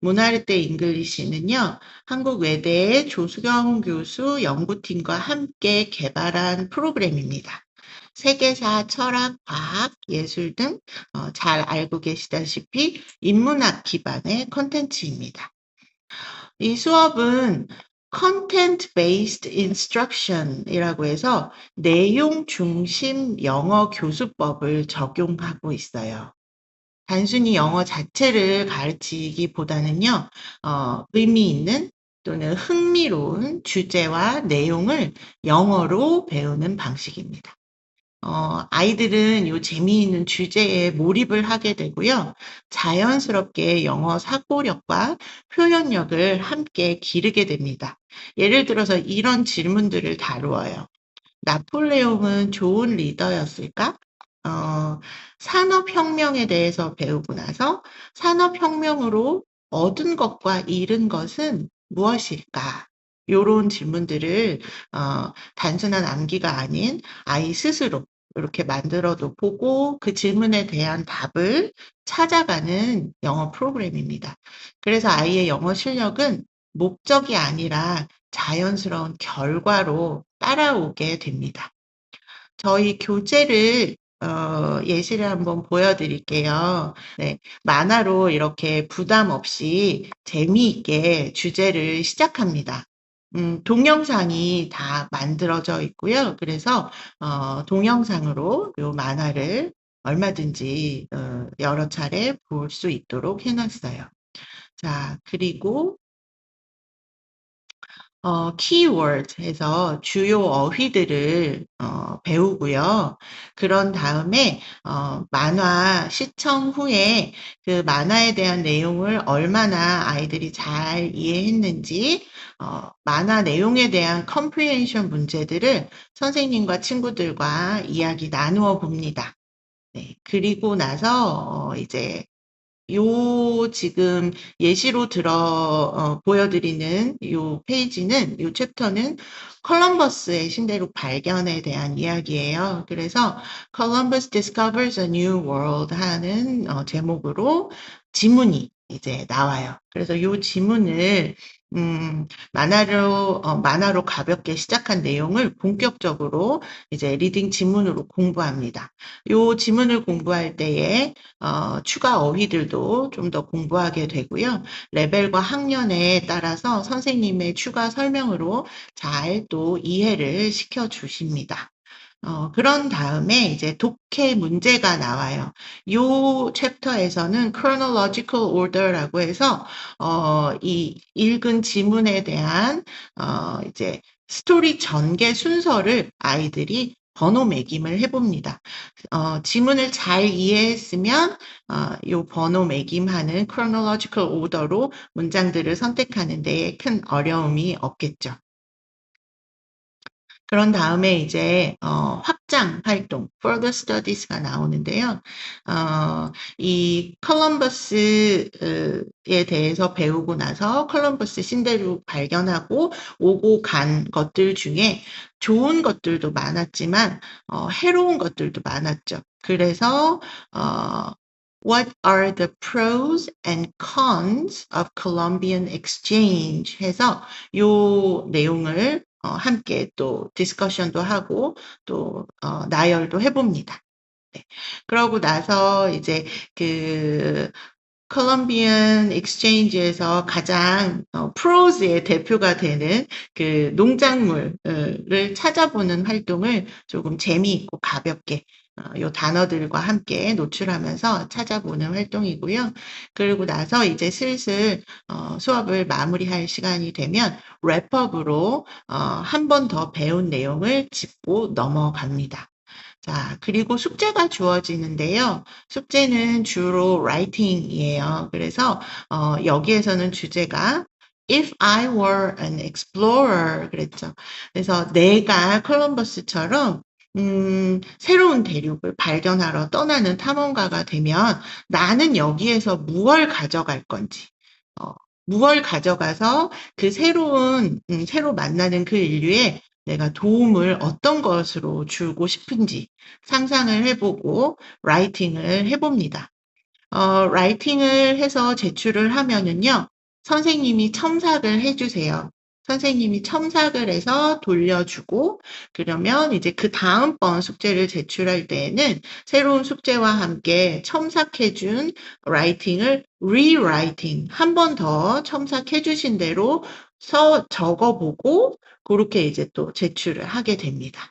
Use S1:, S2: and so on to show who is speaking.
S1: 문화르테 잉글리시는요, 한국 외대의 조수경 교수 연구팀과 함께 개발한 프로그램입니다. 세계사, 철학, 과학, 예술 등 어, 잘 알고 계시다시피 인문학 기반의 컨텐츠입니다. 이 수업은 Content Based Instruction이라고 해서 내용 중심 영어 교수법을 적용하고 있어요. 단순히 영어 자체를 가르치기보다는요, 어, 의미 있는 또는 흥미로운 주제와 내용을 영어로 배우는 방식입니다. 어, 아이들은 이 재미있는 주제에 몰입을 하게 되고요. 자연스럽게 영어 사고력과 표현력을 함께 기르게 됩니다. 예를 들어서 이런 질문들을 다루어요. 나폴레옹은 좋은 리더였을까? 어, 산업혁명에 대해서 배우고 나서 산업혁명으로 얻은 것과 잃은 것은 무엇일까? 요런 질문들을 어, 단순한 암기가 아닌 아이 스스로 이렇게 만들어도 보고 그 질문에 대한 답을 찾아가는 영어 프로그램입니다. 그래서 아이의 영어 실력은 목적이 아니라 자연스러운 결과로 따라오게 됩니다. 저희 교재를 어, 예시를 한번 보여드릴게요. 네, 만화로 이렇게 부담 없이 재미있게 주제를 시작합니다. 음, 동영상이 다 만들어져 있고요. 그래서 어, 동영상으로 이 만화를 얼마든지 어, 여러 차례 볼 수 있도록 해놨어요. 자, 그리고 어, 키워드 해서 주요 어휘들을 어, 배우고요. 그런 다음에 어, 만화 시청 후에 그 만화에 대한 내용을 얼마나 아이들이 잘 이해했는지 어, 만화 내용에 대한 컴프리엔션 문제들을 선생님과 친구들과 이야기 나누어 봅니다. 네, 그리고 나서 어, 이제 요 지금 예시로 들어 어, 보여드리는 요 페이지는 요 챕터는 컬럼버스의 신대륙 발견에 대한 이야기예요. 그래서 Columbus discovers a new world 하는 어, 제목으로 지문이 이제 나와요. 그래서 요 지문을 음, 만화로, 어, 만화로 가볍게 시작한 내용을 본격적으로 이제 리딩 지문으로 공부합니다. 요 지문을 공부할 때에 어, 추가 어휘들도 좀 더 공부하게 되고요. 레벨과 학년에 따라서 선생님의 추가 설명으로 잘 또 이해를 시켜 주십니다. 어, 그런 다음에 이제 독해 문제가 나와요. 요 챕터에서는 chronological order라고 해서 어, 이 읽은 지문에 대한 어, 이제 스토리 전개 순서를 아이들이 번호 매김을 해봅니다. 어, 지문을 잘 이해했으면 어, 요 번호 매김하는 chronological order로 문장들을 선택하는 데에 큰 어려움이 없겠죠. 그런 다음에 이제 어, 확장 활동, further studies가 나오는데요. 어, 이 컬럼버스에 대해서 배우고 나서 컬럼버스 신대륙 발견하고 오고 간 것들 중에 좋은 것들도 많았지만 어, 해로운 것들도 많았죠. 그래서 어, What are the pros and cons of Colombian exchange? 해서 요 내용을 어, 함께 또 디스커션도 하고 또 어, 나열도 해봅니다. 네. 그러고 나서 이제 그 컬럼비안 익스체인지에서 가장 어, 프로즈의 대표가 되는 그 농작물을 찾아보는 활동을 조금 재미있고 가볍게 어, 요 단어들과 함께 노출하면서 찾아보는 활동이고요. 그리고 나서 이제 슬슬 어, 수업을 마무리할 시간이 되면 랩업으로 어, 한 번 더 배운 내용을 짚고 넘어갑니다. 자, 그리고 숙제가 주어지는데요. 숙제는 주로 라이팅이에요. 그래서 어, 여기에서는 주제가 If I were an explorer 그랬죠. 그래서 내가 콜럼버스처럼 음, 새로운 대륙을 발견하러 떠나는 탐험가가 되면 나는 여기에서 무얼 가져갈 건지, 어, 무얼 가져가서 그 새로운, 음, 새로 만나는 그 인류에 내가 도움을 어떤 것으로 주고 싶은지 상상을 해보고 라이팅을 해봅니다. 어, 라이팅을 해서 제출을 하면은요, 선생님이 첨삭을 해주세요. 선생님이 첨삭을 해서 돌려주고, 그러면 이제 그 다음번 숙제를 제출할 때에는 새로운 숙제와 함께 첨삭해준 라이팅을 rewriting, 한번 더 첨삭해주신 대로 써 적어보고, 그렇게 이제 또 제출을 하게 됩니다.